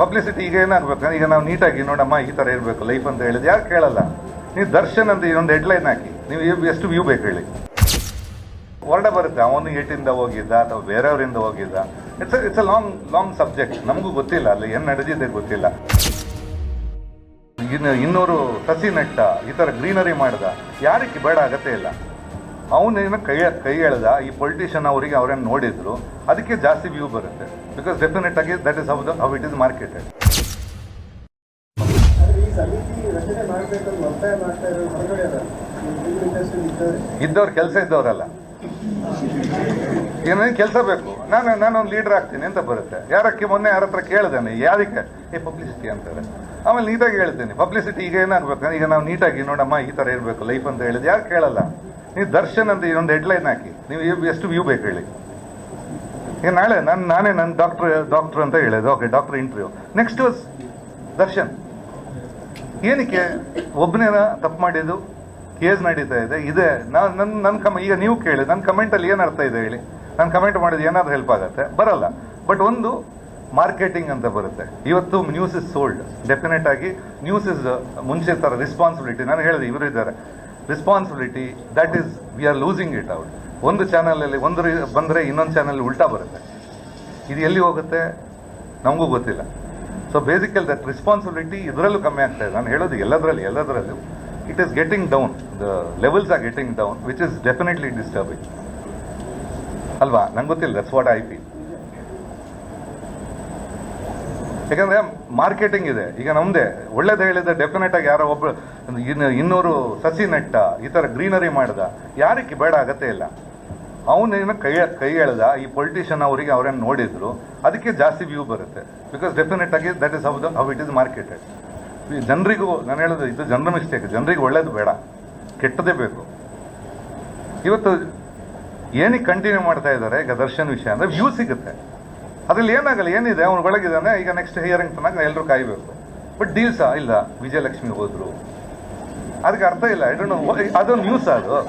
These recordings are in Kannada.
ಪಬ್ಲಿಸಿಟಿ ಈಗ ಏನಾಗ್ಬೇಕು ಈಗ ನಾವು ನೀಟಾಗಿ ನೋಡಮ್ಮ, ಈ ತರ ಇರಬೇಕು ಲೈಫ್ ಅಂತ ಹೇಳಿದ್ ಯಾರು ಕೇಳಲ್ಲ. ನೀವು ದರ್ಶನ್ ಅಂತ ಒಂದು ಹೆಡ್ಲೈನ್ ಹಾಕಿ. ನೀವು ಎಷ್ಟು ವ್ಯೂ ಬೇಕು ಹೇಳಿ. ಹೊರಡ ಬರುತ್ತೆ. ಅವನು ಏಟಿಂದ ಹೋಗಿದ್ದ ಅಥವಾ ಬೇರೆಯವರಿಂದ ಹೋಗಿದ್ದ. It's it's a long long subject ನಮಗೂ ಗೊತ್ತಿಲ್ಲ. ಅಲ್ಲಿ ಏನು ನಡೆದಿದೆ ಗೊತ್ತಿಲ್ಲ. ಇನ್ನು ಇನ್ನೂರು ಸಸಿ ನೆಟ್ಟ, ಈ ಥರ ಗ್ರೀನರಿ ಮಾಡ್ದ. ಯಾರಿಗೆ ಬೇಡ, ಅಗತ್ಯ ಇಲ್ಲ. ಅವನೇನೋ ಕೈ ಕೈ ಎಳೆದ, ಈ ಪೊಲಿಟಿಷಿಯನ್ ಅವರಿಗೆ ಅವ್ರೇನು ನೋಡಿದ್ರು, ಅದಕ್ಕೆ ಜಾಸ್ತಿ ವ್ಯೂ ಬರುತ್ತೆ. ಬಿಕಾಸ್ ಡೆಫಿನೆಟ್ ಆಗಿ that is how how it is marketed ಇದ್ದವ್ರ ಕೆಲಸ ಇದ್ದವರಲ್ಲ. ಏನೇನು ಕೆಲಸ ಬೇಕು? ನಾನು ನಾನು ಒಂದು ಲೀಡರ್ ಆಗ್ತೀನಿ ಅಂತ ಬರುತ್ತೆ. ಯಾರಕ್ಕೆ ಮೊನ್ನೆ ಯಾರ ಹತ್ರ ಕೇಳಿದಾನೆ ಯಾರಿಗೆ ಏ ಪಬ್ಲಿಸಿಟಿ ಅಂತಾರೆ. ಆಮೇಲೆ ನೀಟಾಗಿ ಹೇಳ್ತೀನಿ. ಪಬ್ಲಿಸಿಟಿ ಈಗ ಏನಾಗ್ಬೇಕು ಈಗ ನಾವು ನೀಟಾಗಿ ನೋಡಮ್ಮ, ಈ ಥರ ಇರಬೇಕು ಲೈಫ್ ಅಂತ ಹೇಳಿದ್. ಯಾರು ಕೇಳಲ್ಲ? ನೀವು ದರ್ಶನ್ ಅಂತ ಒಂದು ಹೆಡ್ಲೈನ್ ಹಾಕಿ. ನೀವು ಎಷ್ಟು ವ್ಯೂ ಬೇಕು ಹೇಳಿ. ಈಗ ನಾಳೆ ನಾನು, ನಾನೇ ನನ್ನ ಡಾಕ್ಟ್ರ್ ಡಾಕ್ಟ್ರ್ ಅಂತ ಹೇಳೋದು. Okay doctor interview next Darshan. ಏನಕ್ಕೆ ಒಬ್ಬನೇನ ತಪ್ಪು ಮಾಡಿದ್ದು? ಕೇಸ್ ನಡೀತಾ ಇದೆ. ಇದೆ. ನಾನು ನನ್ನ ನನ್ನ ಕಮ, ಈಗ ನೀವು ಕೇಳಿ. ನನ್ನ ಕಮೆಂಟಲ್ಲಿ ಏನು ಅರ್ಥ ಇದೆ ಹೇಳಿ. ನಾನು ಕಮೆಂಟ್ ಮಾಡಿದ್ದು ಏನಾದರೂ ಹೆಲ್ಪ್ ಆಗುತ್ತೆ? ಬರಲ್ಲ. ಬಟ್ ಒಂದು ಮಾರ್ಕೆಟಿಂಗ್ ಅಂತ ಬರುತ್ತೆ. ಇವತ್ತು ನ್ಯೂಸ್ ಇಸ್ ಸೋಲ್ಡ್ ಡೆಫಿನೆಟ್ ಆಗಿ ನ್ಯೂಸ್ ಇಸ್ ಮುಂಚೆ ಥರ ರೆಸ್ಪಾನ್ಸಿಬಿಲಿಟಿ ನಾನು ಹೇಳಿದೆ, ಇವರು ಇದ್ದಾರೆ. Responsibility that is we are losing it out ಒಂದು ಚಾನಲಲ್ಲಿ ಒಂದು ಬಂದರೆ ಇನ್ನೊಂದು ಚಾನಲ್ ಉಲ್ಟಾ ಬರುತ್ತೆ. ಇದು ಎಲ್ಲಿ ಹೋಗುತ್ತೆ? ನಮಗೂ ಗೊತ್ತಿಲ್ಲ. ಸೊ ಬೇಸಿಕಲ್ ದಟ್ ರೆಸ್ಪಾನ್ಸಿಬಿಲಿಟಿ ಇದರಲ್ಲೂ ಕಮ್ಮಿ ಆಗ್ತಾ ಇದೆ. ನಾನು ಹೇಳೋದು ಎಲ್ಲದರಲ್ಲಿ, ಎಲ್ಲದರಲ್ಲೂ it is getting down the levels are getting down which is definitely disturbing ಅಲ್ವಾ? ನಂಗೆ ಗೊತ್ತಿಲ್ಲ ದಟ್ಸ್ ವಾಟ್ ಐ ಫೀಲ್ ಯಾಕಂದ್ರೆ ಮಾರ್ಕೆಟಿಂಗ್ ಇದೆ. ಈಗ ನಮ್ದೇ, ಒಳ್ಳೇದು ಹೇಳಿದ್ರೆ ಡೆಫಿನೆಟ್ ಆಗಿ ಯಾರೋ ಒಬ್ಬ ಇನ್ನು ಇನ್ನೂರು ಸಸಿ ನೆಟ್ಟ, ಈ ತರ ಗ್ರೀನರಿ ಮಾಡ್ದ ಯಾರಿಗೆ ಬೇಡ ಅಗತ್ಯ ಇಲ್ಲ. ಅವನೇನು ಕೈ ಕೈ ಎಳೆದ, ಈ ಪೊಲಿಟಿಷಿಯನ್ ಅವರಿಗೆ ಅವರೇನು ನೋಡಿದ್ರು, ಅದಕ್ಕೆ ಜಾಸ್ತಿ ವ್ಯೂ ಬರುತ್ತೆ. ಬಿಕಾಸ್ ಡೆಫಿನೆಟ್ ಆಗಿ that is how how it is marketed ಜನರಿಗೂ, ನಾನು ಹೇಳೋದು, ಇದು ಜನರ ಮಿಸ್ಟೇಕ್ ಜನರಿಗೆ ಒಳ್ಳೇದು ಬೇಡ. ಕೆಟ್ಟದೇ ಬೇಕು. ಇವತ್ತು ಏನಕ್ಕೆ ಕಂಟಿನ್ಯೂ ಮಾಡ್ತಾ ಇದ್ದಾರೆ ಈಗ ದರ್ಶನ್ ವಿಷಯ ಅಂದರೆ ವ್ಯೂ ಸಿಗುತ್ತೆ. ಅದ್ರಲ್ಲಿ ಏನಾಗಲ್ಲ, ಏನಿದೆ? ಅವ್ನು ಒಳಗಿದ್ದಾನೆ ಈಗ ನೆಕ್ಸ್ಟ್ ಹಿಯರಿಂಗ್ ತನಕ ಎಲ್ಲರೂ ಕಾಯಬೇಕು. ಬಟ್ ಡೀಲ್ಸ ಇಲ್ಲ. ವಿಜಯಲಕ್ಷ್ಮಿ ಹೋದ್ರು. ಅದಕ್ಕೆ ಅರ್ಥ ಇಲ್ಲ. ಐ ಡೋಂಟ್ ನೋ ಅದೊಂದು ನ್ಯೂಸ್ ಅದು.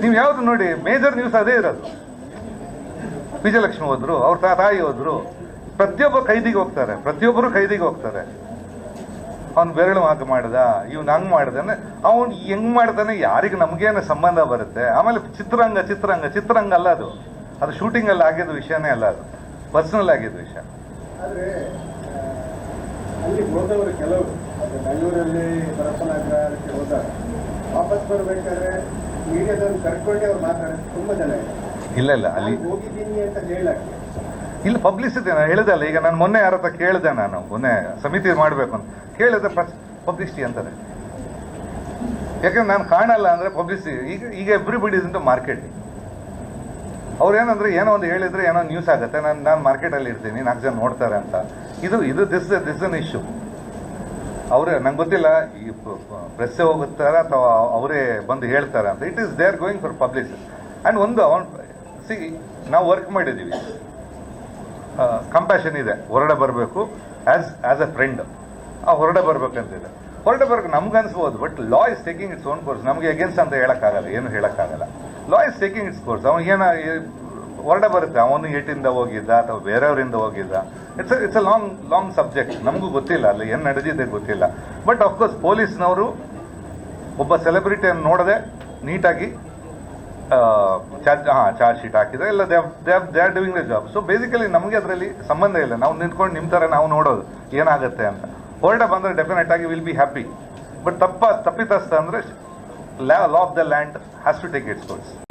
ನೀವು ಯಾವ್ದು ನೋಡಿ ಮೇಜರ್ ನ್ಯೂಸ್ ಅದೇ ಇರೋದು. ವಿಜಯಲಕ್ಷ್ಮಿ ಹೋದ್ರು, ಅವ್ರ ತಾಯಿ ಹೋದ್ರು. ಪ್ರತಿಯೊಬ್ಬ ಕೈದಿಗೆ ಹೋಗ್ತಾರೆ. ಪ್ರತಿಯೊಬ್ಬರು ಕೈದಿಗೆ ಹೋಗ್ತಾರೆ. ಅವ್ನು ಬೆರಳು ಹಾಕಿ ಮಾಡ್ದ, ಇವ್ನು ಹಂಗ್ ಮಾಡ್ದಾನೆ. ಅವನು ಹೆಂಗ್ ಮಾಡ್ತಾನೆ ಯಾರಿಗೆ ನಮಗೇನು ಸಂಬಂಧ ಬರುತ್ತೆ? ಆಮೇಲೆ ಚಿತ್ರರಂಗ ಚಿತ್ರರಂಗ ಚಿತ್ರರಂಗ ಅಲ್ಲ ಅದು. ಅದು ಶೂಟಿಂಗಲ್ಲಿ ಆಗಿದ್ದ ವಿಷಯನೇ ಅಲ್ಲ ಅದು. ಪರ್ಸನಲ್ ಆಗಿದ್ದ ವಿಷಯ. ಆದ್ರೆ ಅಲ್ಲಿ ಹೋದವರು ಕೆಲವರು ಬೆಂಗಳೂರಲ್ಲಿ ಪರಪ್ಪನಾಗ್ರ ಅದಕ್ಕೆ ಹೋದಾಗ ವಾಪಸ್ ಬರ್ಬೇಕಾದ್ರೆ ಮೀಡಿಯಾದವ್ರು ಕರ್ಕೊಂಡೆ ಅವ್ರು ಮಾತಾಡೋದು ತುಂಬಾ ಜನ ಇದೆ ಇಲ್ಲ ಇಲ್ಲ ಅಲ್ಲಿ ಹೋಗಿದ್ದೀನಿ ಅಂತ ಹೇಳಕ್ಕೆ. ಇಲ್ಲ ಪಬ್ಲಿಸಿಟಿ ನಾನು ಹೇಳಿದಲ್ಲ ಈಗ ನಾನು ಮೊನ್ನೆ ಯಾರ ಹತ್ರ ಕೇಳಿದೆ ನಾನು ಮೊನ್ನೆ ಸಮಿತಿ ಮಾಡಬೇಕು ಅಂತ. ಕೇಳಿದ್ರೆ ಪಬ್ಲಿಸಿಟಿ ಅಂತಾರೆ. ಯಾಕಂದ್ರೆ ನಾನು ಕಾಣಲ್ಲ ಅಂದ್ರೆ ಪಬ್ಲಿಸಿಟಿ ಈಗ ಈಗ ಎವ್ರಿಬಡಿ ಇಂಟು ಮಾರ್ಕೆಟಿಂಗ್ ಅವ್ರು ಏನಂದ್ರೆ ಏನೋ ಒಂದು ಹೇಳಿದ್ರೆ ಏನೋ ನ್ಯೂಸ್ ಆಗುತ್ತೆ. ನಾನು ನಾನು ಮಾರ್ಕೆಟಲ್ಲಿ ಇರ್ತೀನಿ, ನಾಲ್ಕು ಜನ ನೋಡ್ತಾರೆ ಅಂತ. ಇದು ಇದು ದಿಸ್ ದಿಸ್ ಅನ್ ಇಶ್ಯೂ ಅವರೇ, ನಂಗೆ ಗೊತ್ತಿಲ್ಲ, ಈ ಪ್ರೆಸ್ಸೆ ಹೋಗುತ್ತಾರೆ ಅಥವಾ ಅವರೇ ಬಂದು ಹೇಳ್ತಾರೆ ಅಂತ. It is they are going for publicity and ಒಂದು ಅವನ್ ಸಿ ನಾವು ವರ್ಕ್ ಮಾಡಿದ್ದೀವಿ ಕಂಪ್ಯಾಷನ್ ಇದೆ. ಹೊರಡೆ ಬರಬೇಕು ಆ್ಯಸ್ ಆ್ಯಸ್ ಎ ಫ್ರೆಂಡ್ ಆ, ಹೊರಡೆ ಬರ್ಬೇಕಂತಿದೆ. ಹೊರಡೆ ಬರ್ಬೇಕು, ನಮ್ಗೆ ಅನ್ಸ್ಬೋದು but law is taking its own course ನಮಗೆ ಅಗೇನ್ಸ್ಟ್ ಅಂತ ಹೇಳೋಕ್ಕಾಗಲ್ಲ, ಏನು ಹೇಳಕ್ಕಾಗಲ್ಲ. Law is taking its course ಅವನು ಏನ ಹೊರಡೆ ಬರುತ್ತೆ. ಅವನು ಏಟಿಂದ ಹೋಗಿದ್ದ ಅಥವಾ ಬೇರೆಯವರಿಂದ ಹೋಗಿದ್ದ. It's it's a long long subject ನಮಗೂ ಗೊತ್ತಿಲ್ಲ. ಅಲ್ಲಿ ಏನು ನಡೆದಿದೆ ಗೊತ್ತಿಲ್ಲ. ಬಟ್ ಅಫ್ಕೋರ್ಸ್ ಪೊಲೀಸ್ನವರು ಒಬ್ಬ ಸೆಲೆಬ್ರಿಟಿಯನ್ನು ನೋಡದೆ ನೀಟಾಗಿ ಚಾರ್ಜ್ ಹಾಂ, ಚಾರ್ಜ್ ಶೀಟ್ ಹಾಕಿದ್ರೆ ಇಲ್ಲ they they are doing the job so basically ನಮಗೆ ಅದರಲ್ಲಿ ಸಂಬಂಧ ಇಲ್ಲ. ನಾವು ನಿಂತ್ಕೊಂಡು ನಿಮ್ಮ ಥರ ನಾವು ನೋಡೋದು ಏನಾಗುತ್ತೆ ಅಂತ. ಹೊರಡ ಬಂದರೆ ಡೆಫಿನೆಟ್ ಆಗಿ ವಿಲ್ ಬಿ ಹ್ಯಾಪಿ ಬಟ್ ತಪ್ಪ, ತಪ್ಪಿತಸ್ಥ ಅಂದರೆ a lot of the land has to take its course.